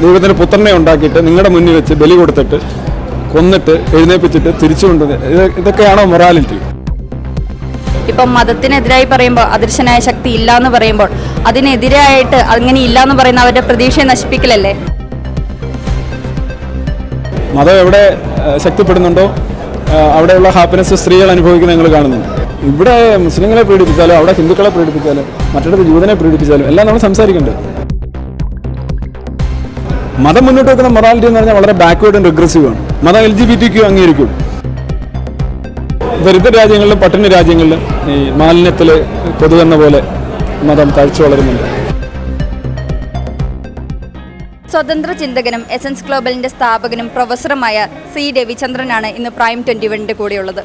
ദൈവത്തിന്റെ പുത്രനെ ഉണ്ടാക്കിയിട്ട് നിങ്ങളുടെ മുന്നിൽ വെച്ച് ബലി കൊടുത്തിട്ട് കൊന്നിട്ട് എഴുന്നേപ്പിച്ചിട്ട് തിരിച്ചു കൊണ്ട് ഇത് ഇതൊക്കെയാണോ മൊറാലിറ്റി? ഇപ്പം മതത്തിനെതിരായി പറയുമ്പോൾ അദൃശ്യനായ ശക്തി ഇല്ല എന്ന് പറയുമ്പോൾ അതിനെതിരായിട്ട് അങ്ങനെ ഇല്ല എന്ന് പറയുന്ന അവരുടെ പ്രതീക്ഷയെ നശിപ്പിക്കലല്ലേ? മതം എവിടെ ശക്തിപ്പെടുന്നുണ്ടോ? അവിടെയുള്ള ഹാപ്പിനെസ് സ്ത്രീകൾ അനുഭവിക്കുന്ന ഞങ്ങൾ കാണുന്നുണ്ട് ഇവിടെ മുസ്ലിങ്ങളെ പീഡിപ്പിച്ചാലും അവിടെ ഹിന്ദുക്കളെ പീഡിപ്പിച്ചാലും മറ്റിടത്ത് ജൂതനെ പീഡിപ്പിച്ചാലും എല്ലാം നമ്മൾ സംസാരിക്കേണ്ടത് മതം മുന്നോട്ട് വെക്കുന്ന മൊറാലിറ്റി എന്ന് പറഞ്ഞാൽ വളരെ ബാക്ക്വേർഡ് ആൻഡ് റിഗ്രസീവ് ആണ്. മതം L G B T Q അംഗീകരിക്കും. ദരിദ്ര രാജ്യങ്ങളിലും പട്ടിണി രാജ്യങ്ങളിലും ഈ മാലിന്യത്തിൽ കൊതുകെന്ന പോലെ മതം തഴച്ചു വളരുന്നുണ്ട്. സ്വതന്ത്ര ചിന്തകനും എസൻസ് ഗ്ലോബലിന്റെ സ്ഥാപകനും പ്രൊഫസറുമായ സി രവിചന്ദ്രനാണ് ഇന്ന് പ്രൈം ട്വന്റി വണ്ണിന്റെ കൂടെയുള്ളത്.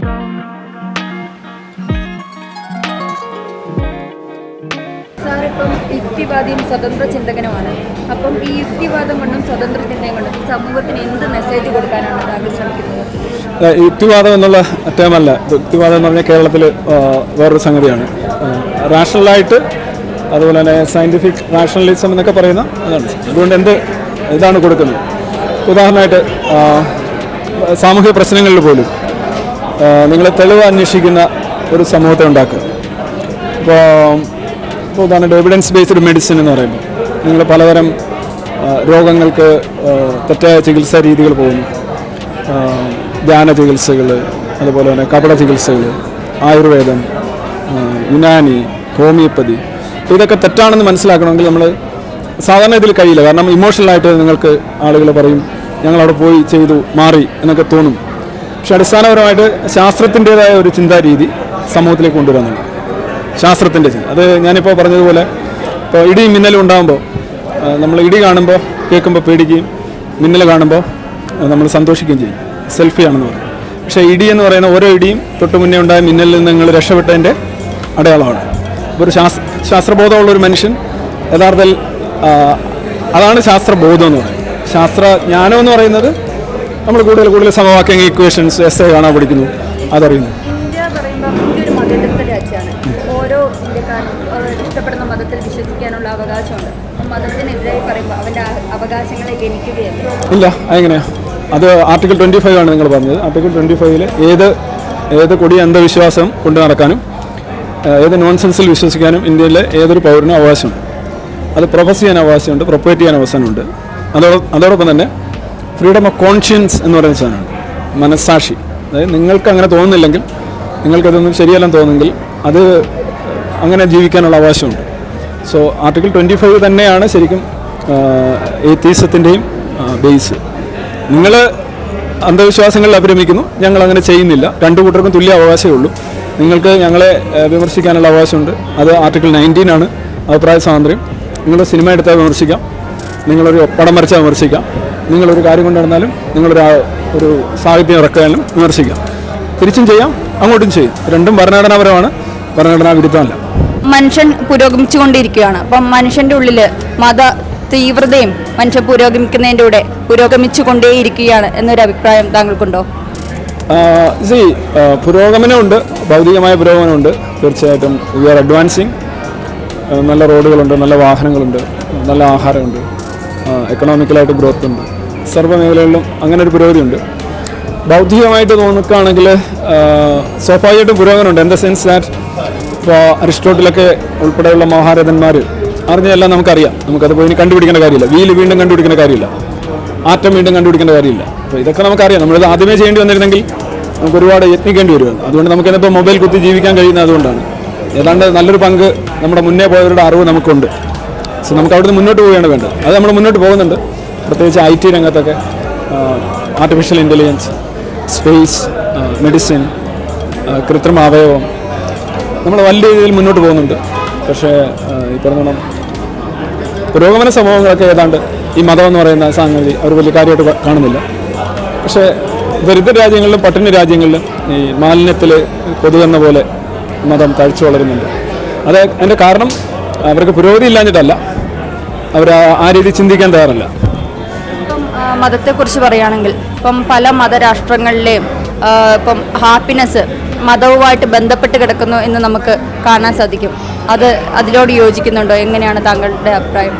യുക്തിവാദിയും സ്വതന്ത്ര ചിന്തകനുമാണ്. അപ്പം ഈ യുക്തിവാദം കൊണ്ടും സ്വതന്ത്ര ചിന്തയും കൊണ്ടും സമൂഹത്തിന് എന്ത് മെസ്സേജ് കൊടുക്കാനാണ് താങ്കൾ ശ്രമിക്കുന്നത്? യുക്തിവാദം എന്നുള്ള ടേമല്ല യുക്തിവാദം എന്ന് പറഞ്ഞാൽ കേരളത്തിൽ വേറൊരു സംഗതിയാണ്. റാഷണലായിട്ട് അതുപോലെ തന്നെ സയന്റിഫിക് റാഷണലിസം എന്നൊക്കെ പറയുന്ന അതാണ്. അതുകൊണ്ട് എന്ത് ഇതാണ് കൊടുക്കുന്നത്? ഉദാഹരണമായിട്ട് സാമൂഹിക പ്രശ്നങ്ങളിൽ പോലും നിങ്ങൾ തെളിവ് അന്വേഷിക്കുന്ന ഒരു സമൂഹത്തെ ഉണ്ടാക്കുക. ഇപ്പോൾ ഇപ്പോൾ ഉദാഹരണം എവിഡൻസ് ബേസ്ഡ് മെഡിസിൻ എന്ന് പറയുമ്പോൾ നിങ്ങൾ പലതരം രോഗങ്ങൾക്ക് തെറ്റായ ചികിത്സാ രീതികൾ പോകുന്നു. ധ്യാന ചികിത്സകൾ അതുപോലെ തന്നെ കപട ചികിത്സകൾ ആയുർവേദം യുനാനി ഹോമിയോപ്പതി. ഇതൊക്കെ തെറ്റാണെന്ന് മനസ്സിലാക്കണമെങ്കിൽ നമ്മൾ സാധാരണ ഇതിൽ കഴിയില്ല. കാരണം ഇമോഷണലായിട്ട് നിങ്ങൾക്ക് ആളുകൾ പറയും ഞങ്ങൾ അവിടെ പോയി ചെയ്തു മാറി എന്നൊക്കെ തോന്നും. പക്ഷെ അടിസ്ഥാനപരമായിട്ട് ശാസ്ത്രത്തിന്റെതായ ഒരു ചിന്താരീതി സമൂഹത്തിലേക്ക് കൊണ്ടുവരുന്നുണ്ട്. ശാസ്ത്രത്തിന്റെ ചിന്ത അത് ഞാനിപ്പോൾ പറഞ്ഞതുപോലെ ഇപ്പോൾ ഇടിയും മിന്നലും ഉണ്ടാകുമ്പോൾ നമ്മൾ ഇടി കാണുമ്പോൾ കേൾക്കുമ്പോൾ പേടിക്കുകയും മിന്നൽ കാണുമ്പോൾ നമ്മൾ സന്തോഷിക്കുകയും ചെയ്യും. സെൽഫിയാണെന്ന് പറയും. പക്ഷേ ഇടി എന്ന് പറയുന്ന ഓരോ ഇടിയും തൊട്ട് മുന്നേ ഉണ്ടായ മിന്നലിൽ നിന്ന് നിങ്ങൾ രക്ഷപ്പെട്ടതിന്റെ അടയാളമാണ്. അപ്പോൾ ഒരു ശാസ്ത്ര ശാസ്ത്രബോധമുള്ള ഒരു മനുഷ്യൻ യഥാർത്ഥത്തിൽ അതാണ് ശാസ്ത്രബോധം എന്ന് പറയുന്നത്. ശാസ്ത്രജ്ഞാനം എന്ന് പറയുന്നത് നമ്മൾ കൂടുതൽ കൂടുതൽ സമവാക്യങ്ങൾ ഇക്വേഷൻസ് എസ് എ കാണാൻ പഠിക്കുന്നു അതറിയുന്നു. ഓരോ ഇന്ത്യക്കാരും ഇഷ്ടപ്പെടുന്ന മതത്തിൽ വിശ്വസിക്കാനുള്ള അവകാശമുണ്ട്. അപ്പം മതത്തിനെതിരായി പറയുമ്പോൾ അവന്റെ അവകാശങ്ങളെ ഗണിക്കുകയല്ല? ഇല്ല അതെങ്ങനെയാ? അത് ആർട്ടിക്കിൾ ട്വന്റി ഫൈവ് ആണ് നിങ്ങൾ പറഞ്ഞത്. ആർട്ടിക്കിൾ ട്വന്റി ഫൈവിൽ ഏത് ഏത് കൊടിയ അന്ധവിശ്വാസം കൊണ്ട് നടക്കാനും ഏത് നോൺസെൻസിൽ വിശ്വസിക്കാനും ഇന്ത്യയിലെ ഏതൊരു പൗരനും അവകാശമുണ്ട്. അത് പ്രൊഫസ് ചെയ്യാൻ അവകാശമുണ്ട് പ്രൊപ്പറേറ്റ് ചെയ്യാൻ അവസരമുണ്ട് അതോ അതോടൊപ്പം തന്നെ ഫ്രീഡം ഓഫ് കോൺഷ്യൻസ് എന്ന് പറയുന്ന സാധനമാണ് മനസ്സാക്ഷി. അതായത് നിങ്ങൾക്ക് അങ്ങനെ തോന്നുന്നില്ലെങ്കിൽ നിങ്ങൾക്കതൊന്നും ശരിയല്ലെന്ന് തോന്നുമെങ്കിൽ അത് അങ്ങനെ ജീവിക്കാനുള്ള അവകാശമുണ്ട്. സോ ആർട്ടിക്കിൾ ട്വന്റി ഫൈവ് തന്നെയാണ് ശരിക്കും ഏത്തീസത്തിന്റെയും ബേസ് നിങ്ങൾ അന്ധവിശ്വാസങ്ങളിൽ അഭിരമിക്കുന്നു ഞങ്ങൾ അങ്ങനെ ചെയ്യുന്നില്ല. രണ്ടു കൂട്ടർക്കും തുല്യ അവകാശമേ ഉള്ളൂ. നിങ്ങൾക്ക് ഞങ്ങളെ വിമർശിക്കാനുള്ള അവകാശമുണ്ട്. അത് ആർട്ടിക്കിൾ നയന്റീൻ ആണ് അഭിപ്രായ സ്വാതന്ത്ര്യം. നിങ്ങൾ സിനിമ എടുത്താൽ വിമർശിക്കാം. നിങ്ങളൊരു പടം വരച്ചാൽ വിമർശിക്കാം. നിങ്ങളൊരു കാര്യം കൊണ്ട് നടന്നാലും നിങ്ങളൊരു ഒരു സാഹിത്യം ഇറക്കാനും വിമർശിക്കാം. തിരിച്ചും ചെയ്യാം അങ്ങോട്ടും ചെയ്യും. രണ്ടും ഭരണഘടനാപരമാണ്. ഭരണഘടനാ വിരുദ്ധമല്ല. മനുഷ്യൻ പുരോഗമിച്ചുകൊണ്ടിരിക്കുകയാണ്. അപ്പം മനുഷ്യന്റെ ഉള്ളിൽ മത തീവ്രതയും മനുഷ്യൻ പുരോഗമിക്കുന്നതിന്റെ കൂടെ പുരോഗമിച്ചു കൊണ്ടേയിരിക്കുകയാണ് എന്നൊരു അഭിപ്രായം താങ്കൾക്കുണ്ടോ? സി പുരോഗമനമുണ്ട്. ഭൗതികമായ പുരോഗമനമുണ്ട്. തീർച്ചയായിട്ടും വി ആർ അഡ്വാൻസിങ് നല്ല റോഡുകളുണ്ട് നല്ല വാഹനങ്ങളുണ്ട് നല്ല ആഹാരമുണ്ട് എക്കണോമിക്കലായിട്ട് ഗ്രോത്ത് ഉണ്ട് സർവ മേഖലകളിലും അങ്ങനെ ഒരു പുരോഗതിയുണ്ട്. ബൗദ്ധികമായിട്ട് നോക്കുകയാണെങ്കിൽ സ്വാഭാവികമായിട്ടും പുരോഗമനമുണ്ട്. ഇൻ ദ സെൻസ് ദാറ്റ് ഇപ്പോൾ അരിസ്റ്റോട്ടിലൊക്കെ ഉൾപ്പെടെയുള്ള മഹാരഥന്മാർ അറിഞ്ഞതെല്ലാം നമുക്കറിയാം. നമുക്കത് പോയി കണ്ടുപിടിക്കേണ്ട കാര്യമില്ല. വീൽ വീണ്ടും കണ്ടുപിടിക്കേണ്ട കാര്യമില്ല. ആറ്റം വീണ്ടും കണ്ടുപിടിക്കേണ്ട കാര്യമില്ല. അപ്പോൾ ഇതൊക്കെ നമുക്കറിയാം. നമ്മളിത് ആദ്യമേ ചെയ്യേണ്ടി വന്നിരുന്നെങ്കിൽ നമുക്ക് ഒരുപാട് യത്നിക്കേണ്ടി വരുമായിരുന്നു അതുകൊണ്ട് നമുക്ക് ഇന്നിപ്പോൾ മൊബൈൽ കുത്തി ജീവിക്കാൻ കഴിയുന്നത് അതുകൊണ്ടാണ്. ഏതാണ്ട് നല്ലൊരു പങ്ക് നമ്മുടെ മുന്നേ പോയവരുടെ അറിവ് നമുക്കുണ്ട്. സോ നമുക്ക് അവിടുന്ന് മുന്നോട്ട് പോവുകയാണ് വേണ്ടത്. അത് നമ്മൾ മുന്നോട്ട് പോകുന്നുണ്ട്. പ്രത്യേകിച്ച് ഐ ടി രംഗത്തൊക്കെ ആർട്ടിഫിഷ്യൽ ഇന്റലിജൻസ് സ്പേസ് മെഡിസിൻ കൃത്രിമ അവയവം നമ്മൾ വലിയ രീതിയിൽ മുന്നോട്ട് പോകുന്നുണ്ട്. പക്ഷേ ഈ പറഞ്ഞോണം പുരോഗമന സമൂഹങ്ങളൊക്കെ ഏതാണ്ട് ഈ മതം എന്ന് പറയുന്ന സംഗതി അവർ വലിയ കാര്യമായിട്ട് കാണുന്നില്ല. പക്ഷേ ദരിദ്ര രാജ്യങ്ങളിലും പട്ടിണി രാജ്യങ്ങളിലും ഈ മാലിന്യത്തിൽ കൊതുകെന്ന പോലെ മതം തഴച്ചു വളരുന്നുണ്ട്. അത് അതിന്റെ കാരണം അവർക്ക് പുരോഗതി ഇല്ലാഞ്ഞിട്ടല്ല. അവർ ആ- രീതി ചിന്തിക്കാൻ തയ്യാറല്ല. മതത്തെക്കുറിച്ച് പറയുകയാണെങ്കിൽ ഇപ്പം പല മതരാഷ്ട്രങ്ങളിലെയും ഇപ്പം ഹാപ്പിനെസ് മതവുമായിട്ട് ബന്ധപ്പെട്ട് കിടക്കുന്നു എന്ന് നമുക്ക് കാണാൻ സാധിക്കും. അത് അതിനോട് യോജിക്കുന്നുണ്ടോ? എങ്ങനെയാണ് താങ്കളുടെ അഭിപ്രായം?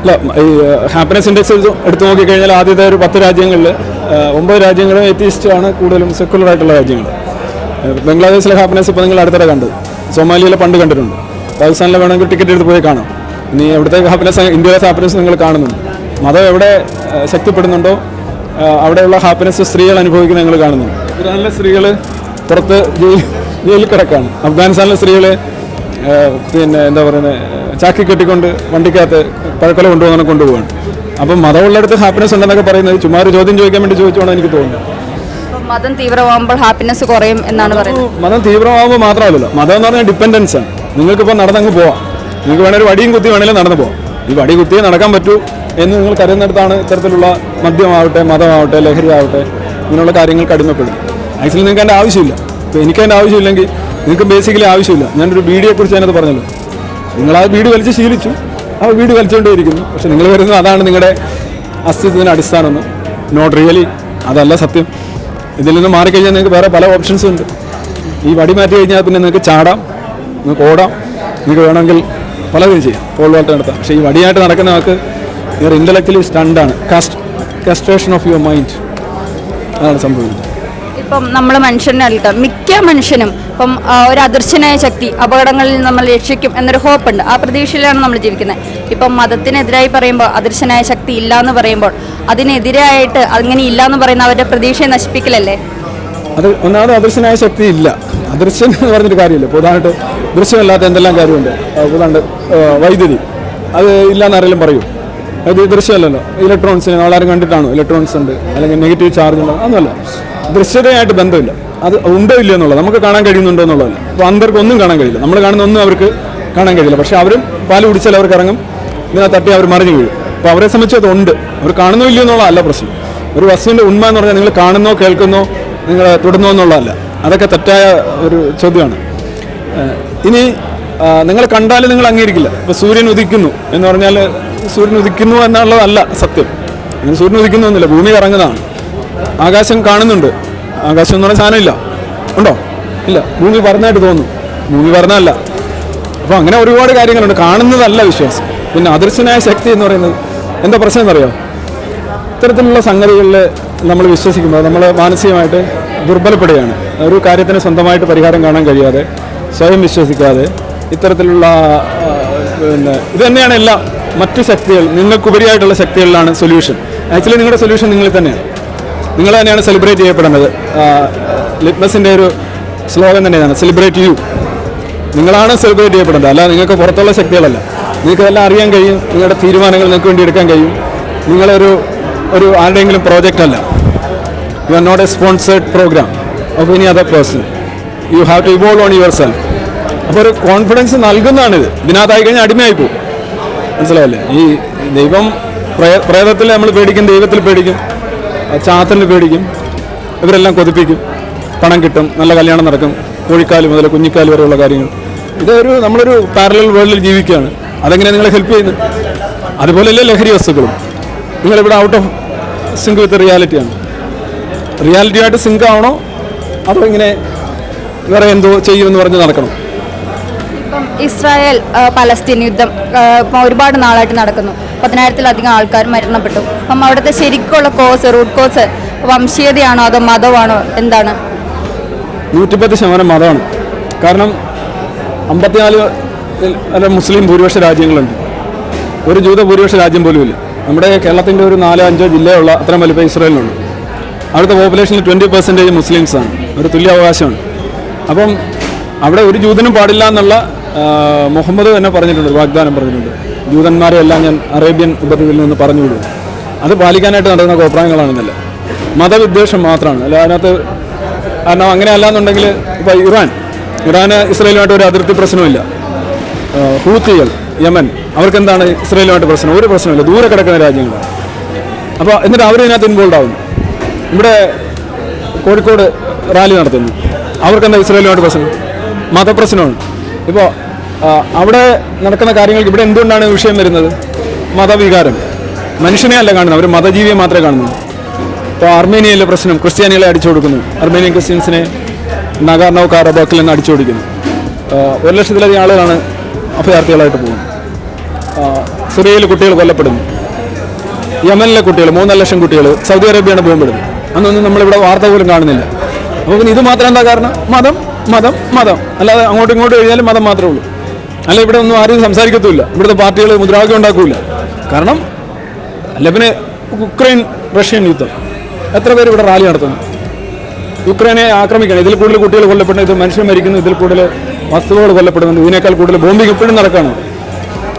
അല്ല ഈ ഹാപ്പിനെസ് ഇൻഡെക്സ് എടുത്തു നോക്കിക്കഴിഞ്ഞാൽ ആദ്യത്തെ ഒരു പത്ത് രാജ്യങ്ങളിൽ ഒമ്പത് രാജ്യങ്ങളും എത്തിയിസ്റ്റ് ആണ് കൂടുതലും സെക്കുലർ ആയിട്ടുള്ള രാജ്യങ്ങൾ. ബംഗ്ലാദേശിലെ ഹാപ്പിനെസ് ഇപ്പോൾ നിങ്ങൾ അടുത്തിടെ കണ്ടു. സൊമാലിയയിലെ പണ്ട് കണ്ടിട്ടുണ്ട്. പാകിസ്ഥാനിലെ വേണമെങ്കിൽ ടിക്കറ്റ് എടുത്ത് പോയി കാണാം. ഇനി എവിടുത്തെ ഹാപ്പിനെസ് ഇന്ത്യയിലെ ഹാപ്പിനെസ് നിങ്ങൾ കാണുന്നുണ്ട് മതം എവിടെ ശക്തിപ്പെടുന്നുണ്ടോ? അവിടെയുള്ള ഹാപ്പിനെസ് സ്ത്രീകൾ അനുഭവിക്കുന്നത് നിങ്ങൾ കാണുന്നുണ്ട് ഇറാനിലെ സ്ത്രീകൾ പുറത്ത് ജയിൽ ജയിലിൽ കിടക്കാണ്. അഫ്ഗാനിസ്ഥാനിലെ സ്ത്രീകളെ പിന്നെ എന്താ പറയുന്നത് ചാക്കി കെട്ടിക്കൊണ്ട് വണ്ടിക്കകത്ത് പഴക്കൊല കൊണ്ടുപോകാൻ കൊണ്ടുപോവാണ്. അപ്പം മതമുള്ളടത്ത് ഹാപ്പിനെസ് ഉണ്ടെന്നൊക്കെ പറയുന്നത് ചുമ്മാ ഒരു ചോദ്യം ചോദിക്കാൻ വേണ്ടി ചോദിച്ചോണം എനിക്ക് തോന്നുന്നു മതം തീവ്രമാകുമ്പോൾ ഹാപ്പിനെസ് കുറയും എന്നാണ് പറയുന്നത്. മതം തീവ്രമാകുമ്പോൾ മാത്രമല്ലല്ലോ. മതം എന്ന് പറഞ്ഞാൽ ഡിപ്പെൻഡൻസ് ആണ്. നിങ്ങൾക്കിപ്പോൾ നടന്നങ്ങ് പോവാം. നിങ്ങൾക്ക് വേണേൽ ഒരു വടിയും കുത്തി വേണേലും നടന്നു പോവാം. ഈ വടി കുത്തിയേ നടക്കാൻ പറ്റൂ എന്ന് നിങ്ങൾ കരുതുന്നിടത്താണ് ഇത്തരത്തിലുള്ള മദ്യമാവട്ടെ മതമാവട്ടെ ലഹരി ആവട്ടെ ഇങ്ങനെയുള്ള കാര്യങ്ങൾ അടിമപ്പെടും ആക്ച്വലി നിങ്ങൾക്ക് എന്റെ ആവശ്യമില്ല. ഇപ്പോൾ എനിക്ക് എന്റെ ആവശ്യമില്ലെങ്കിൽ നിങ്ങൾക്ക് ബേസിക്കലി ആവശ്യമില്ല. ഞാനൊരു ബീഡിയെക്കുറിച്ച് ഞാനത് പറഞ്ഞല്ലോ. നിങ്ങൾ ആ വീട് വലിച്ച് ശീലിച്ചു. ആ വീട് വലിച്ചുകൊണ്ടേയിരിക്കുന്നു പക്ഷെ നിങ്ങൾ വരുന്നത് അതാണ് നിങ്ങളുടെ അസ്തിത്വത്തിന് അടിസ്ഥാനമെന്ന്. നോട്ട് റിയലി അതല്ല സത്യം. ഇതിൽ നിന്ന് മാറിക്കഴിഞ്ഞാൽ നിങ്ങൾക്ക് വേറെ പല ഓപ്ഷൻസും ഉണ്ട്. ഈ വടി മാറ്റി കഴിഞ്ഞാൽ പിന്നെ നിങ്ങൾക്ക് ചാടാം. നിങ്ങൾക്ക് ഓടാം. നിങ്ങൾക്ക് വേണമെങ്കിൽ പലതും ചെയ്യാം. പോൾ വാൾട്ട് നടത്താം. പക്ഷേ ഈ വടിയായിട്ട് നടക്കുന്ന ആൾക്ക് ഇവർ intellectually സ്റ്റണ്ടാണ് cast castration of your mind അതാണ് സംഭവിക്കുന്നത്. ഇപ്പം നമ്മൾ മനുഷ്യനല്ല മിക്ക മനുഷ്യനും ഇപ്പം ഒരു അദൃശ്യനായ ശക്തി അപകടങ്ങളിൽ നമ്മൾ രക്ഷിക്കും എന്നൊരു ഹോപ്പുണ്ട്. ആ പ്രതീക്ഷയിലാണ് നമ്മൾ ജീവിക്കുന്നത്. ഇപ്പം മതത്തിനെതിരായി പറയുമ്പോൾ അദൃശ്യനായ ശക്തി ഇല്ല എന്ന് പറയുമ്പോൾ അതിനെതിരായിട്ട് അങ്ങനെ ഇല്ല എന്ന് പറയുന്ന അവരുടെ പ്രതീക്ഷയെ നശിപ്പിക്കലല്ലേ? അത് ഒന്നാമത് അദൃശ്യനായ ശക്തി ഇല്ല. അദൃശ്യൻ എന്ന് പറഞ്ഞൊരു കാര്യമില്ല. പ്രധാനമായിട്ട് ദൃശ്യമല്ലാത്ത എന്തെല്ലാം കാര്യമുണ്ട്? അതുകൊണ്ട് വൈദ്യുതി. അത് ഇല്ലാന്ന് ആരെങ്കിലും പറയൂ? അത് ദൃശ്യമല്ലല്ലോ. ഇലക്ട്രോൺസിന് നമ്മളാരും കണ്ടിട്ടാണോ? ഇലക്ട്രോൺസ് ഉണ്ട്. അല്ലെങ്കിൽ നെഗറ്റീവ് ചാർജ് ഉണ്ടോ? അതൊന്നുമല്ല ദൃശ്യതയായിട്ട് ബന്ധമില്ല. അത് ഉണ്ടോ ഇല്ലയോ എന്നുള്ളത് നമുക്ക് കാണാൻ കഴിയുന്നുണ്ടോ എന്നുള്ളതല്ല അപ്പോൾ അന്തർക്ക് ഒന്നും കാണാൻ കഴിയില്ല. നമ്മൾ കാണുന്ന ഒന്നും അവർക്ക് കാണാൻ കഴിയില്ല. പക്ഷേ അവരും പാൽ കുടിച്ചാൽ അവർക്ക് ഇറങ്ങും ഇതിനെ തട്ടി അവർ മറിഞ്ഞു വീഴും. അപ്പോൾ അവരെ സംബന്ധിച്ച് അത് ഉണ്ട്. അവർ കാണുന്നോ ഇല്ലയോ എന്നുള്ളതല്ല പ്രശ്നം. ഒരു വസ്തുവിന്റെ ഉണ്മ എന്ന് പറഞ്ഞാൽ നിങ്ങൾ കാണുന്നോ കേൾക്കുന്നോ നിങ്ങൾ തൊടുന്നോ എന്നുള്ളതല്ല. അതൊക്കെ തെറ്റായ ഒരു ചോദ്യമാണ്. ഇനി നിങ്ങൾ കണ്ടാൽ നിങ്ങൾ അംഗീകരിക്കില്ല. ഇപ്പോൾ സൂര്യൻ ഉദിക്കുന്നു എന്ന് പറഞ്ഞാൽ സൂര്യൻ ഉദിക്കുന്നു എന്നുള്ളതല്ല സത്യം. അങ്ങനെ സൂര്യൻ ഉദിക്കുന്നു എന്നില്ല. ഭൂമി കറങ്ങുന്നതാണ്. ആകാശം കാണുന്നുണ്ട്. ആകാശം എന്ന് പറഞ്ഞ സാധനമില്ല. ഉണ്ടോ? ഇല്ല. ഭൂമി പറഞ്ഞായിട്ട് തോന്നുന്നു. ഭൂമി പറഞ്ഞല്ല അപ്പോൾ അങ്ങനെ ഒരുപാട് കാര്യങ്ങളുണ്ട്. കാണുന്നതല്ല വിശ്വാസം. പിന്നെ അദൃശ്യനായ ശക്തി എന്ന് പറയുന്നത് എന്താ പ്രശ്നം എന്നറിയോ? ഇത്തരത്തിലുള്ള സംഗതികളിൽ നമ്മൾ വിശ്വസിക്കുമ്പോൾ നമ്മൾ മാനസികമായിട്ട് ദുർബലപ്പെടുകയാണ്. ഒരു കാര്യത്തിന് സ്വന്തമായിട്ട് പരിഹാരം കാണാൻ കഴിയാതെ സ്വയം വിശ്വസിക്കാതെ ഇത്തരത്തിലുള്ള പിന്നെ ഇത് തന്നെയാണ് എല്ലാം മറ്റു ശക്തികൾ നിങ്ങൾക്കുപരിയായിട്ടുള്ള ശക്തികളിലാണ് സൊല്യൂഷൻ ആക്ച്വലി നിങ്ങളുടെ സൊല്യൂഷൻ നിങ്ങളിൽ തന്നെയാണ്. നിങ്ങൾ തന്നെയാണ് സെലിബ്രേറ്റ് ചെയ്യപ്പെടേണ്ടത് ലിറ്റ്മസിന്റെ ഒരു സ്ലോഗൻ തന്നെയാണ് സെലിബ്രേറ്റ് യു നിങ്ങളാണ് സെലിബ്രേറ്റ് ചെയ്യപ്പെടേണ്ടത് അല്ല നിങ്ങൾക്ക് പുറത്തുള്ള ശക്തികളല്ല. നിങ്ങൾക്ക് എല്ലാം അറിയാൻ കഴിയും. നിങ്ങളുടെ തീരുമാനങ്ങൾ നിങ്ങൾക്ക് വേണ്ടി എടുക്കാൻ കഴിയും. നിങ്ങളൊരു ഒരു ആരുടെയെങ്കിലും പ്രോജക്റ്റ് അല്ല. You are not a sponsored program of any other person you have to evolve on yourself അപ്പോൾ ഒരു കോൺഫിഡൻസ് നൽകുന്നതാണിത്. ഇതിനകത്തായി കഴിഞ്ഞാൽ അടിമയായി പോകും. മനസ്സിലാവില്ലേ ഈ ദൈവം പ്രേ- പ്രേതത്തിൽ നമ്മൾ പേടിക്കും ദൈവത്തിൽ പേടിക്കും. ചാത്തലിൽ പേടിക്കും. ഇവരെല്ലാം കൊതിപ്പിക്കും. പണം കിട്ടും. നല്ല കല്യാണം നടക്കും. കോഴിക്കാൽ മുതൽ കുഞ്ഞിക്കാൽ വരെയുള്ള കാര്യങ്ങൾ. ഇതൊരു നമ്മളൊരു പാരലൽ വേൾഡിൽ ജീവിക്കുകയാണ്. അതെങ്ങനെ നിങ്ങളെ ഹെൽപ്പ് ചെയ്യുന്നു അതുപോലെയല്ലേ ലഹരി വസ്തുക്കളും. നിങ്ങളിവിടെ ഔട്ട് ഓഫ് സിങ്ക് വിത്ത് റിയാലിറ്റിയാണ് റിയാലിറ്റി ആയിട്ട് സിങ്ക് ആവണോ? അതോ ഇങ്ങനെ വേറെ എന്തോ ചെയ്യുമെന്ന് പറഞ്ഞ് നടക്കണം? ഇസ്രായേൽ പലസ്തീൻ യുദ്ധം ഒരുപാട് നാളായിട്ട് നടക്കുന്നു. പതിനായിരത്തിലധികം ആൾക്കാർ മരണപ്പെട്ടു. അപ്പം അവിടുത്തെ ശരിക്കുള്ള കോസ് റൂട്ട് കോസ് വംശീയതയാണോ അതോ മതമാണോ? എന്താണ്? നൂറ്റിപ്പത്ത് ശതമാനം മതമാണ്. കാരണം അമ്പത്തിനാല് അല്ല മുസ്ലിം ഭൂരിപക്ഷ രാജ്യങ്ങളുണ്ട്. ഒരു ജൂത ഭൂരിപക്ഷ രാജ്യം പോലും ഇല്ല നമ്മുടെ കേരളത്തിന്റെ ഒരു നാലോ അഞ്ചോ ജില്ലയുള്ള അത്രയും വലിപ്പം ഇസ്രായേലിനുണ്ട്. അവിടുത്തെ പോപ്പുലേഷനിൽ ട്വന്റി പെർസെന്റേജ് മുസ്ലിംസാണ് ഒരു തുല്യ അവകാശമാണ്. അപ്പം അവിടെ ഒരു ജൂതനും പാടില്ല എന്നുള്ള മുഹമ്മദ് തന്നെ പറഞ്ഞിട്ടുണ്ട് വാഗ്ദാനം പറഞ്ഞിട്ടുണ്ട്. ജൂതന്മാരെ എല്ലാം ഞാൻ അറേബ്യൻ ഉപദ്വീപിൽ നിന്ന് പറഞ്ഞു വിടും. അത് പാലിക്കാനായിട്ട് നടക്കുന്ന കോപ്രായങ്ങളാണെന്നല്ല മതവിദ്വേഷം മാത്രമാണ്. അല്ല അതിനകത്ത് കാരണം അങ്ങനെ അല്ലാന്നുണ്ടെങ്കിൽ ഇപ്പോൾ ഇറാൻ ഇറാന് ഇസ്രയേലുമായിട്ട് ഒരു അതിർത്തി പ്രശ്നമില്ല ഹൂത്തികൾ യമൻ അവർക്ക് എന്താണ് ഇസ്രായേലുമായിട്ട് പ്രശ്നം? ഒരു പ്രശ്നമില്ല ദൂരെ കിടക്കുന്ന രാജ്യങ്ങളാണ്. അപ്പോൾ എന്നിട്ട് അവർ ഇതിനകത്ത് ഇൻവോൾവ് ആവുന്നു ഇവിടെ കോഴിക്കോട് റാലി നടത്തുന്നു. അവർക്കെന്താ ഇസ്രയേലുമായിട്ട് പ്രശ്നം? മതപ്രശ്നമാണ്. ഇപ്പോൾ അവിടെ നടക്കുന്ന കാര്യങ്ങൾക്ക് ഇവിടെ എന്തുകൊണ്ടാണ് വിഷയം വരുന്നത്? മതവികാരം. മനുഷ്യനെ അല്ല കാണുന്നത് അവർ മതജീവിയെ മാത്രമേ കാണുന്നു ഇപ്പോൾ അർമേനിയയിലെ പ്രശ്നം ക്രിസ്ത്യാനികളെ അടിച്ചു കൊടുക്കുന്നു. അർമേനിയൻ ക്രിസ്ത്യൻസിനെ നഗാർണോ കാറബാക്കിൽ നിന്ന് അടിച്ചു കൊടുക്കുന്നു. ഒരു ലക്ഷത്തിലധികം ആളുകളാണ് അഭയാർത്ഥികളായിട്ട് പോകുന്നത്. സിറിയയിൽ കുട്ടികൾ കൊല്ലപ്പെടുന്നു. യമനിലെ കുട്ടികൾ മൂന്നര ലക്ഷം കുട്ടികൾ സൗദി അറേബ്യയാണ് ബോംബിടുന്നത് അന്നൊന്നും നമ്മളിവിടെ വാർത്ത പോലും കാണുന്നില്ല. അപ്പോൾ ഇത് മാത്രം എന്താ കാരണം? മതം മതം മതം. അല്ലാതെ അങ്ങോട്ടും ഇങ്ങോട്ടും എഴുതിയാലും മതം മാത്രമേ ഉള്ളൂ. അല്ല ഇവിടെ ഒന്നും ആരും സംസാരിക്കത്തുമില്ല. ഇവിടുത്തെ പാർട്ടികൾ മുദ്രാവാക്യം ഉണ്ടാക്കൂല. കാരണം അല്ല പിന്നെ ഉക്രൈൻ റഷ്യൻ യുദ്ധം. എത്ര പേര് ഇവിടെ റാലി നടത്തുന്നു? യുക്രൈനെ ആക്രമിക്കണം. ഇതിൽ കൂടുതൽ കുട്ടികൾ കൊല്ലപ്പെടുന്നു. ഇത് മനുഷ്യർ മരിക്കുന്നു. ഇതിൽ കൂടുതൽ വസ്തുവകൾ കൊല്ലപ്പെടുന്നു. ഇതിനേക്കാൾ കൂടുതൽ ബോംബിങ് ഇപ്പോഴും നടക്കുകയാണ്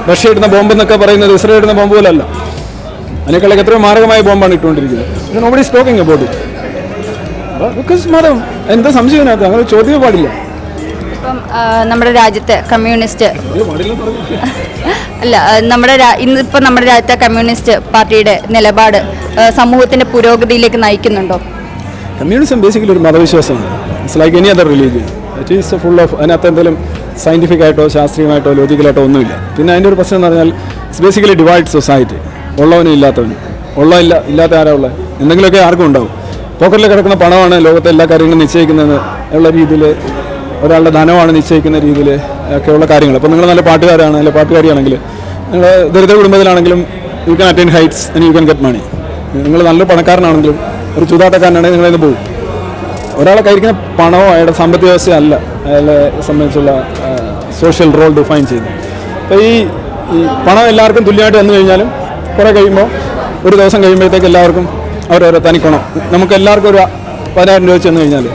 റഷ്യ ഇടുന്ന ബോംബ് എന്നൊക്കെ പറയുന്നത് ഇസ്രയേൽ ഇടുന്ന ബോംബ് പോലല്ല. അതിനേക്കാളൊക്കെ എത്രയോ മാരകമായ ബോംബാണ് ഇട്ടുകൊണ്ടിരിക്കുന്നത്. Nobody stalking about it because എന്താ സംശയം അങ്ങനെ ചോദ്യം പാടില്ല. ഇപ്പം നമ്മുടെ രാജ്യത്തെ കമ്മ്യൂണിസ്റ്റ് അല്ല നമ്മുടെ ഇന്നിപ്പോൾ നമ്മുടെ രാജ്യത്തെ കമ്മ്യൂണിസ്റ്റ് പാർട്ടിയുടെ നിലപാട് സമൂഹത്തിന്റെ പുരോഗതിയിലേക്ക് നയിക്കുന്നുണ്ടോ? കമ്മ്യൂണിസം ബേസിക്കലി ഒരു മതവിശ്വാസമാണ്. It's like any other religion it is full of അതിനകത്ത് എന്തെങ്കിലും സയന്റിഫിക് ആയിട്ടോ ശാസ്ത്രീയമായിട്ടോ ലോജിക്കലായിട്ടോ ഒന്നുമില്ല. പിന്നെ അതിന്റെ ഒരു പ്രശ്നം എന്ന് പറഞ്ഞാൽ ഇറ്റ്സ് ബേസിക്കലി ഡിവൈഡ് സൊസൈറ്റി ഉള്ളവനും ഇല്ലാത്തവനും. ഉള്ള ഇല്ല ഇല്ലാത്ത ആരാ ഉള്ളത് എന്തെങ്കിലുമൊക്കെ ആർക്കും ഉണ്ടാവും. പോക്കറ്റിൽ കിടക്കുന്ന പണമാണ് ലോകത്തെ എല്ലാ കാര്യങ്ങളും നിശ്ചയിക്കുന്നത് ഉള്ള രീതിയിൽ ഒരാളുടെ ധനമാണ് നിശ്ചയിക്കുന്ന രീതിയിൽ ഒക്കെയുള്ള കാര്യങ്ങൾ. അപ്പോൾ നിങ്ങൾ നല്ല പാട്ടുകാരാണ് നല്ല പാട്ടുകാരിയാണെങ്കിൽ നിങ്ങൾ ദരിദ്ര കുടുംബത്തിലാണെങ്കിലും you can attain heights and you can get money നിങ്ങൾ നല്ല പണക്കാരനാണെങ്കിലും ഒരു ചൂതാട്ടക്കാരനാണെങ്കിൽ നിങ്ങളിന്ന് പോകും. ഒരാളെ കഴിക്കുന്ന പണമോ അയാളുടെ സാമ്പത്തിക വ്യവസ്ഥ അല്ല. അയാളെ സംബന്ധിച്ചുള്ള സോഷ്യൽ റോൾ ഡിഫൈൻ ചെയ്യുന്നത്. അപ്പോൾ ഈ ഈ പണം എല്ലാവർക്കും തുല്യമായിട്ട് വന്നു കഴിഞ്ഞാലും കുറേ കഴിയുമ്പോൾ ഒരു ദിവസം കഴിയുമ്പോഴത്തേക്ക് എല്ലാവർക്കും അവരോരോ തനിക്കണം. നമുക്ക് എല്ലാവർക്കും ഒരു പതിനായിരം രൂപ വെച്ച് വന്നു കഴിഞ്ഞാൽ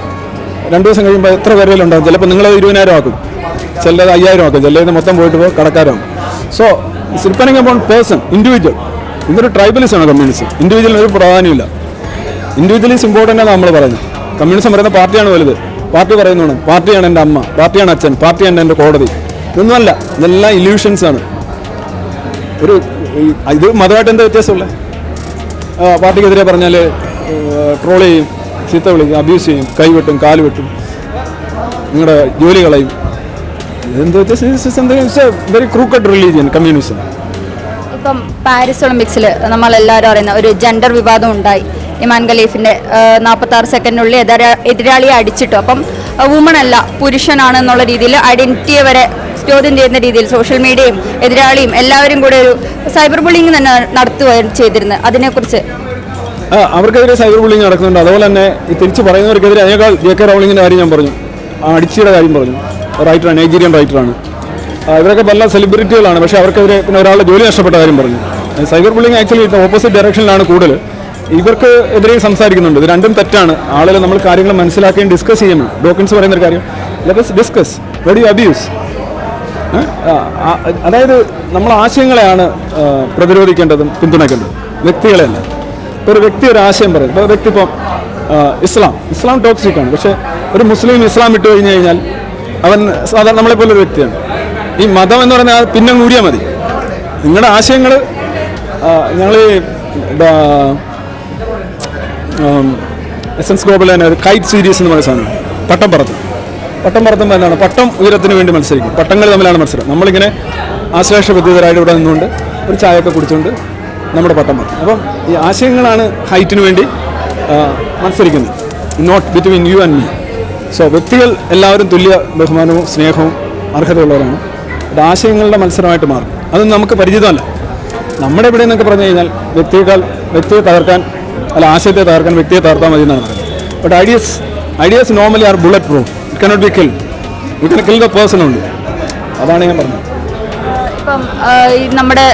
രണ്ട് ദിവസം കഴിയുമ്പോൾ എത്ര പേരെങ്കിലും ഉണ്ടാകും ചിലപ്പോൾ നിങ്ങളത് ഇരുപതിനായിരം ആക്കും. ചിലത് അയ്യായിരം ആക്കും. ചിലത് മൊത്തം പോയിട്ട് പോകും കടക്കാരാകും സോ സിൽപ്പനിങ് അപ്പോൺ പേഴ്സൺ ഇൻഡിവിജ്വൽ ഇതൊരു ട്രൈബലിസമാണ് കമ്മ്യൂണിസം ഇൻഡിവിജ്വലിന് ഒരു പ്രാധാന്യമില്ല ഇൻഡിവിജ്വലിസ് ഇമ്പോർട്ടന്റ് ആണ് നമ്മൾ പറയുന്നത്. കമ്മ്യൂണിസം പറയുന്ന പാർട്ടിയാണ് വലുത്. പാർട്ടി പറയുന്നതാണ് പാർട്ടിയാണ് എന്റെ അമ്മ പാർട്ടിയാണ് അച്ഛൻ പാർട്ടിയാണ് എന്റെ കോടതി. ഇതൊന്നുമല്ല ഇതെല്ലാം ഇല്യൂഷൻസ് ആണ്. ഒരു ഇത് മതമായിട്ട് എന്താ വ്യത്യാസമുള്ളത്? പാർട്ടിക്കെതിരെ പറഞ്ഞാൽ ട്രോൾ ചെയ്യും. ചീത്ത വിളിക്കും അബ്യൂസ് ചെയ്യും കൈവെട്ടും കാൽ വെട്ടും നിങ്ങളുടെ ജോലി കളയും വെരി ക്രൂക്കഡ് റിലീജിയൻ കമ്മ്യൂണിസം ഇപ്പം പാരീസ് ഒളിമ്പിക്സിൽ നമ്മളെല്ലാവരും അറിയുന്ന ഒരു ജെൻഡർ വിവാദം ഉണ്ടായി. ഇമാൻ ഖലീഫിന്റെ നാൽപ്പത്തി ആറ് സെക്കൻഡിനുള്ളിൽ എതിരാ എതിരാളിയെ അടിച്ചിട്ടു. അപ്പം വുമൺ അല്ല പുരുഷനാണ് എന്നുള്ള രീതിയിൽ ഐഡന്റിറ്റിയെ വരെ ചോദ്യം ചെയ്യുന്ന രീതിയിൽ സോഷ്യൽ മീഡിയയും എതിരാളിയും എല്ലാവരും കൂടെ ഒരു സൈബർ ബുള്ളിങ് തന്നെ നടത്തുകയാണ് ചെയ്തിരുന്നത്. അതിനെക്കുറിച്ച് അവർക്കെതിരെ സൈബർ ബുള്ളിങ് നടക്കുന്നുണ്ട്. അതുപോലെ തന്നെ ഈ തിരിച്ച് പറയുന്നവർക്കെതിരെ അതിനേക്കാൾ ജെ കെ റൗളിങ്ങിന്റെ കാര്യം ഞാൻ പറഞ്ഞു. അടിച്ചിയുടെ കാര്യം പറഞ്ഞു. റൈറ്ററാണ് നൈജീരിയൻ റൈറ്ററാണ് ഇവരൊക്കെ പല സെലിബ്രിറ്റികളാണ് പക്ഷേ അവർക്കെതിരെ പിന്നെ ഒരാളുടെ ജോലി നഷ്ടപ്പെട്ട കാര്യം പറഞ്ഞു. സൈബർ ബുള്ളിങ് ആക്ച്വലി ഓപ്പോസിറ്റ് ഡയറക്ഷനിലാണ് കൂടുതൽ. ഇവർക്ക് എതിരെ സംസാരിക്കുന്നുണ്ട്. ഇത് രണ്ടും തെറ്റാണ്. ആളുകൾ നമ്മൾ കാര്യങ്ങൾ മനസ്സിലാക്കുകയും ഡിസ്കസ് ചെയ്യണം ഡോക്യൻസ് പറയുന്ന ഒരു കാര്യം. Let's discuss whether you abuse അതായത് നമ്മൾ ആശയങ്ങളെയാണ് പ്രതിരോധിക്കേണ്ടതും പിന്തുണയ്ക്കേണ്ടതും. വ്യക്തികളെയല്ല ഒരു വ്യക്തി ഒരു ആശയം പറയും ഇപ്പോൾ വ്യക്തി ഇപ്പം ഇസ്ലാം. ഇസ്ലാം ടോക്സിക് ആണ്. പക്ഷേ ഒരു മുസ്ലിം ഇസ്ലാം ഇട്ട് കഴിഞ്ഞു കഴിഞ്ഞാൽ അവൻ സാധാരണ നമ്മളെപ്പോലെ ഒരു വ്യക്തിയാണ്. ഈ മതം എന്ന് പറഞ്ഞാൽ പിന്നെ കൂടിയാൽ മതി. നിങ്ങളുടെ ആശയങ്ങൾ ഞങ്ങൾ എസ് എൻസ് ഗ്ലോബൽ തന്നെ ഒരു കൈറ്റ് സീരീസ് എന്ന് പറയുന്ന സാധനം. പട്ടം പറത്തും. പട്ടം പറത്തുമ്പോൾ എന്താണ്? പട്ടം ഉയരത്തിന് വേണ്ടി മത്സരിക്കും. പട്ടങ്ങൾ തമ്മിലാണ് മത്സരം. നമ്മളിങ്ങനെ ആശ്ലേഷ ബുദ്ധിതരായിട്ട് ഇവിടെ നിന്നുകൊണ്ട് ഒരു ചായയൊക്കെ കുടിച്ചുകൊണ്ട് നമ്മുടെ പട്ടം പറത്തും അപ്പം ഈ ആശയങ്ങളാണ് ഹൈറ്റിന് വേണ്ടി മത്സരിക്കുന്നത്. Not between you and me so വ്യക്തികൾ എല്ലാവരും തുല്യ ബഹുമാനവും സ്നേഹവും അർഹതയുള്ളവരാണ്. അത് ആശയങ്ങളുടെ മത്സരമായിട്ട് മാറും. അതൊന്നും നമുക്ക് പരിചിതമല്ല. നമ്മുടെ ഇവിടെ നിന്നൊക്കെ പറഞ്ഞു കഴിഞ്ഞാൽ വ്യക്തിയേക്കാൾ വ്യക്തിയെ തകർക്കാൻ അല്ല ആശയത്തെ തകർക്കാൻ വ്യക്തിയെ തകർത്താൽ മതി എന്നാണ് പറയുന്നത്. But ideas ideas normally are bulletproof it cannot be kill it can kill the person ഉണ്ട് അതാണ് ഞാൻ പറഞ്ഞത്. ഇപ്പം നമ്മുടെ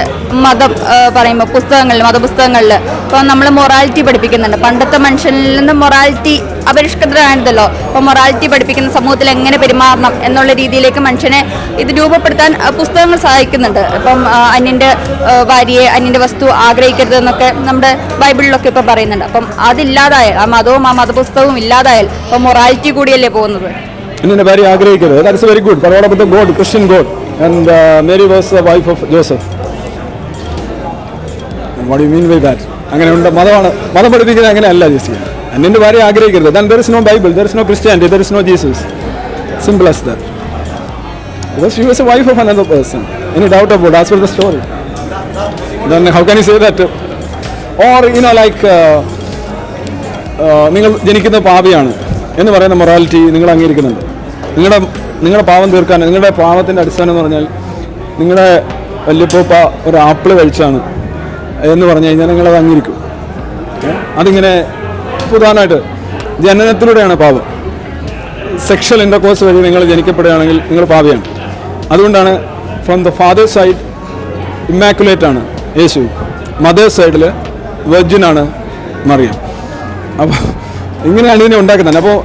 മതം പറയുമ്പോൾ പുസ്തകങ്ങളിൽ മതപുസ്തകങ്ങളിൽ ഇപ്പം നമ്മൾ മൊറാലിറ്റി പഠിപ്പിക്കുന്നുണ്ട്. പണ്ടത്തെ മനുഷ്യനിൽ നിന്ന് മൊറാലിറ്റി അപരിഷ്കൃതമായിരുന്നല്ലോ അപ്പം മൊറാലിറ്റി പഠിപ്പിക്കുന്ന സമൂഹത്തിൽ എങ്ങനെ പെരുമാറണം എന്നുള്ള രീതിയിലേക്ക് മനുഷ്യനെ ഇത് രൂപപ്പെടുത്താൻ പുസ്തകങ്ങൾ സഹായിക്കുന്നുണ്ട്. ഇപ്പം അന്യന്റെ ഭാര്യയെ അന്യന്റെ വസ്തു ആഗ്രഹിക്കരുത് എന്നൊക്കെ നമ്മുടെ ബൈബിളിലൊക്കെ ഇപ്പം പറയുന്നുണ്ട്. അപ്പം അതില്ലാതായാൽ ആ മതവും ആ മതപുസ്തകവും ഇല്ലാതായാൽ ഇപ്പം മൊറാലിറ്റി കൂടിയല്ലേ പോകുന്നത്? ഇന്നെ ഭാര്യ ആഗ്രഹിക്കരുത്. That's very good God Christian God and Mary was the wife of Joseph what you mean by that അങ്ങനെ ഉണ്ട്. മതമാണ്. മതം പഠിപ്പിക്കുന്നത് അങ്ങനെയല്ല ജസ്റ്റ് അന്നിന്റെ ഭാര്യ ആഗ്രഹിക്കരുത്. Then there is no Bible there is no Christianity there is no Jesus simple as that because she was a wife of another person any doubt about as for the story then how can you say that or you know like നിങ്ങൾ ജനിക്കുന്ന പാപിയാണ് എന്ന് പറയുന്ന morality നിങ്ങൾ അംഗീകരിക്കുന്നുണ്ട്. നിങ്ങളുടെ നിങ്ങളുടെ പാവം തീർക്കാൻ നിങ്ങളുടെ പാവത്തിന്റെ അടിസ്ഥാനം എന്ന് പറഞ്ഞാൽ നിങ്ങളുടെ വല്യപ്പൂപ്പ ഒരു ആപ്പിൾ കഴിച്ചാണ് എന്ന് പറഞ്ഞു കഴിഞ്ഞാൽ നിങ്ങളത് അംഗീകരിക്കും. അതിങ്ങനെ പ്രധാനമായിട്ട് ജനനത്തിലൂടെയാണ് പാപം. സെക്ഷൽ ഇന്റർകോഴ്സ് വഴി നിങ്ങൾ ജനിക്കപ്പെടുകയാണെങ്കിൽ നിങ്ങൾ പാപിയാണ്. അതുകൊണ്ടാണ് from the father's side immaculate ആണ് യേശു. മദേഴ്സ് സൈഡിൽ വെർജിനാണ് മറിയം. അപ്പോൾ ഇങ്ങനെയാണ് ഇതിനെ ഉണ്ടാക്കുന്നത്. അപ്പോൾ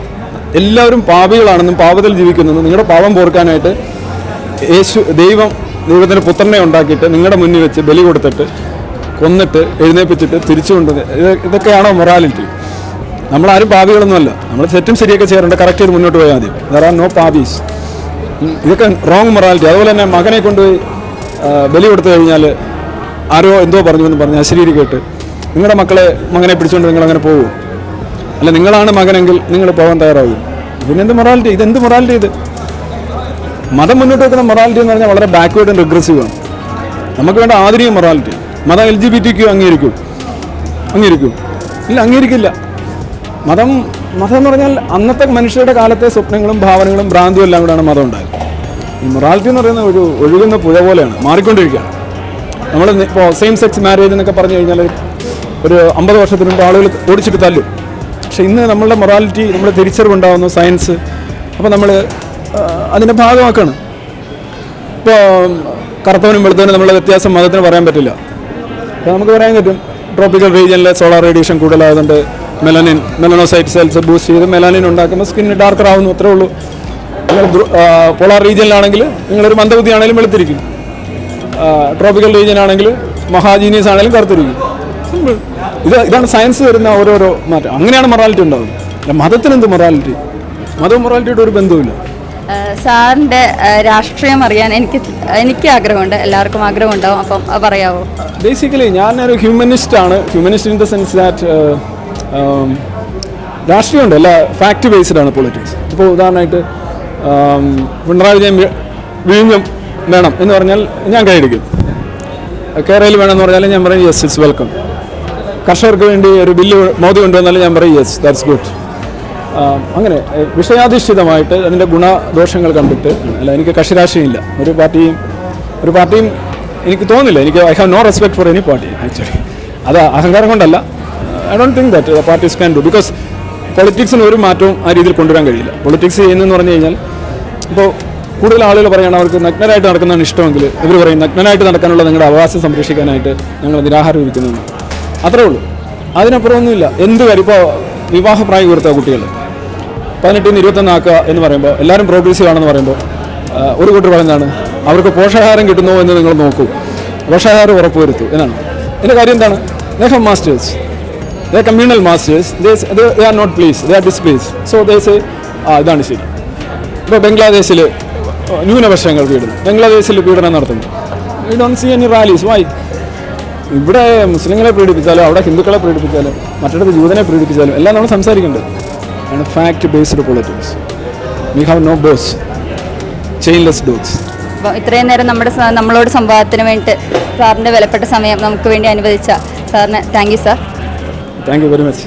എല്ലാവരും പാപികളാണെന്നും പാപത്തിൽ ജീവിക്കുന്നെന്നും നിങ്ങളുടെ പാപം പോർക്കാനായിട്ട് യേശു ദൈവം ദൈവത്തിന്റെ പുത്രനെ ഉണ്ടാക്കിയിട്ട് നിങ്ങളുടെ മുന്നിൽ വെച്ച് ബലി കൊടുത്തിട്ട് കൊന്നിട്ട് എഴുന്നേപ്പിച്ചിട്ട് തിരിച്ചു ഇത് ഇതൊക്കെയാണോ മൊറാലിറ്റി നമ്മളാരും പാപികളൊന്നുമല്ല. നമ്മൾ തെറ്റും ശരിയൊക്കെ ചെയ്യാറുണ്ട്. കറക്റ്റ് ചെയ്ത് മുന്നോട്ട് പോയാൽ മതി. ദർ ആർ നോ പാപീസ് ഇതൊക്കെ റോങ് മൊറാലിറ്റി അതുപോലെ തന്നെ മകനെ കൊണ്ടുപോയി ബലി കൊടുത്തു കഴിഞ്ഞാൽ ആരോ എന്തോ പറഞ്ഞു എന്ന് പറഞ്ഞ് അശരീരി കേട്ട് നിങ്ങളുടെ മക്കളെ മകനെ പിടിച്ചുകൊണ്ട് നിങ്ങളങ്ങനെ പോകുമോ പോകും അല്ല നിങ്ങളാണ് മകനെങ്കിൽ നിങ്ങൾ പോകാൻ തയ്യാറാവും പിന്നെന്ത് മൊറാലിറ്റി ഇതെന്ത് മൊറാലിറ്റി ഇത്? മതം മുന്നോട്ട് വെക്കുന്ന മൊറാലിറ്റി എന്ന് പറഞ്ഞാൽ വളരെ ബാക്ക്വേർഡ് ആൻഡ് റിഗ്രസീവ് ആണ്. നമുക്ക് വേണ്ട ആധുനിക മൊറാലിറ്റി മതം L G B T Q അംഗീകരിക്കും. അംഗീകരിക്കും. ഇല്ല അംഗീകരിക്കില്ല. മതം മതം എന്ന് പറഞ്ഞാൽ അന്നത്തെ മനുഷ്യരുടെ കാലത്തെ സ്വപ്നങ്ങളും ഭാവനകളും ഭ്രാന്തിയും എല്ലാം കൂടെയാണ് മതം ഉണ്ടായത്. ഈ മൊറാലിറ്റി എന്ന് പറയുന്ന ഒരു ഒഴുകുന്ന പുഴ പോലെയാണ് മാറിക്കൊണ്ടിരിക്കുകയാണ്. നമ്മൾ ഇപ്പോൾ സെയിം സെക്സ് മാരേജ് എന്നൊക്കെ പറഞ്ഞു കഴിഞ്ഞാൽ ഒരു അമ്പത് വർഷത്തിന് മുമ്പ് ആളുകൾ ഓടിച്ചിട്ട് തല്ലും. പക്ഷെ ഇന്ന് നമ്മളുടെ മൊറാലിറ്റി നമ്മുടെ തിരിച്ചറിവുണ്ടാകുന്നു സയൻസ് അപ്പോൾ നമ്മൾ അതിന്റെ ഭാഗമാക്കാണ്. ഇപ്പോൾ കറുത്തവനും വെളുത്തവനും നമ്മളെ വ്യത്യാസം മതത്തിന് പറയാൻ പറ്റില്ല. അപ്പോൾ നമുക്ക് പറയാൻ പറ്റും ട്രോപ്പിക്കൽ റീജിയനിലെ സോളാർ റേഡിയേഷൻ കൂടുതലായതുകൊണ്ട് മെലനിൻ മെലനോസൈറ്റ് സെൽസ് ബൂസ്റ്റ് ചെയ്ത് മെലാനിൻ ഉണ്ടാക്കുമ്പോൾ സ്കിന്ന് ഡാർക്കർ ആവുന്നു അത്രേ ഉള്ളൂ. നിങ്ങൾ പോളാർ റീജിയനിലാണെങ്കിൽ നിങ്ങളൊരു മന്ദബുദ്ധിയാണെങ്കിലും വെളുത്തിരിക്കും. ട്രോപ്പിക്കൽ റീജിയൻ ആണെങ്കിൽ മഹാജീനിയസ് ആണെങ്കിലും കറുത്തിരിക്കും. Simple. ഇത് ഇതാണ് സയൻസ് വരുന്ന ഓരോരോ മാറ്റം. അങ്ങനെയാണ് മൊറാലിറ്റി ഉണ്ടാകുന്നത് മതത്തിന് എന്ത് മൊറാലിറ്റി മതവും മൊറാലിറ്റിയുടെ ഒരു ബന്ധവുമില്ല. സാറിന്റെ രാഷ്ട്രീയം അറിയാൻ എനിക്ക് എനിക്ക് ആഗ്രഹമുണ്ട്. എല്ലാവർക്കും ആഗ്രഹമുണ്ടാവും. അപ്പം പറയാവോ? ബേസിക്കലി ഞാനൊരു ഹ്യൂമനിസ്റ്റ് ആണ്. Humanist in the sense that രാഷ്ട്രീയമുണ്ട്. അല്ല ഫാക്ട് ബേസ്ഡ് ആണ് പൊളിറ്റിക്സ് ഇപ്പോൾ ഉദാഹരണമായിട്ട് പിണറായി വിജയൻ വിഴിഞ്ഞം വേണം എന്ന് പറഞ്ഞാൽ ഞാൻ കൈയടിക്കും. കേരളയിൽ വേണമെന്ന് പറഞ്ഞാൽ ഞാൻ പറയും യെസ് ഇറ്റ്സ് വെൽക്കം കർഷകർക്ക് വേണ്ടി ഒരു ബില്ല് മോദി കൊണ്ടുവന്നാലും ഞാൻ പറയും യെസ് ദാറ്റ്സ് ഗുഡ് അങ്ങനെ വിഷയാധിഷ്ഠിതമായിട്ട് അതിന്റെ ഗുണദോഷങ്ങൾ കണ്ടിട്ട് അല്ല എനിക്ക് കക്ഷിരാശിയില്ല. ഒരു പാർട്ടിയും ഒരു പാർട്ടിയും എനിക്ക് തോന്നുന്നില്ല എനിക്ക് I have no respect for any party actually അത് അഹങ്കാരം കൊണ്ടല്ല. I don't think that parties can do because പൊളിറ്റിക്സിന് ഒരു മാറ്റവും ആ രീതിയിൽ കൊണ്ടുവരാൻ കഴിയില്ല. പൊളിറ്റിക്സ് ചെയ്യുന്നതെന്ന് പറഞ്ഞു കഴിഞ്ഞാൽ ഇപ്പോൾ കൂടുതൽ ആളുകൾ പറയുകയാണ് അവർക്ക് നഗ്നരായിട്ട് നടക്കുന്നതാണ് ഇഷ്ടമെങ്കിൽ. ഇവർ പറയും നഗ്നനായിട്ട് നടക്കാനുള്ള നിങ്ങളുടെ അവകാശം സംരക്ഷിക്കാനായിട്ട് ഞങ്ങൾ നിരാഹാരം ഇരിക്കുന്നു അത്രേ ഉള്ളൂ. അതിനപ്പുറമൊന്നുമില്ല എന്ത് കാര്യം? ഇപ്പോൾ വിവാഹപ്രായം കൊടുത്ത കുട്ടികൾ. പതിനെട്ടിൽ നിന്ന് ഇരുപത്തൊന്നാക്കുക എന്ന് പറയുമ്പോൾ എല്ലാവരും പ്രോഗ്രസീവ് ആണെന്ന് പറയുമ്പോൾ ഒരു കൂട്ടർ പറയുന്നതാണ് അവർക്ക് പോഷകാഹാരം കിട്ടുന്നോ എന്ന് നിങ്ങൾ നോക്കൂ. പോഷകാഹാരം ഉറപ്പുവരുത്തൂ എന്നാണ്. എന്റെ കാര്യം എന്താണ്? ദേഹം masters they communal masters they are not please they are displease so they say ആ ഇതാണ് ശരി. ഇപ്പോൾ ബംഗ്ലാദേശിൽ ന്യൂനപക്ഷങ്ങൾ പീഡനം. ബംഗ്ലാദേശിൽ പീഡനം നടത്തുന്നു. You don't see any rallies why ഇവിടെ മുസ്ലിങ്ങളെ പീഡിപ്പിച്ചാലും അവിടെ ഹിന്ദുക്കളെ പീഡിപ്പിച്ചാലും മറ്റിടത്ത് ജൂതനെ പീഡിപ്പിച്ചാലും എല്ലാം നമ്മൾ സംസാരിക്കേണ്ടത് ആണ് fact based politics we have no boss chainless dogs അപ്പോൾ ഇത്രയും നേരം നമ്മുടെ നമ്മളോട് സംവാദത്തിന് വേണ്ടിയിട്ട് സാറിന്റെ വിലപ്പെട്ട സമയം നമുക്ക് വേണ്ടി അനുവദിച്ച സാറിന് thank you sir thank you very much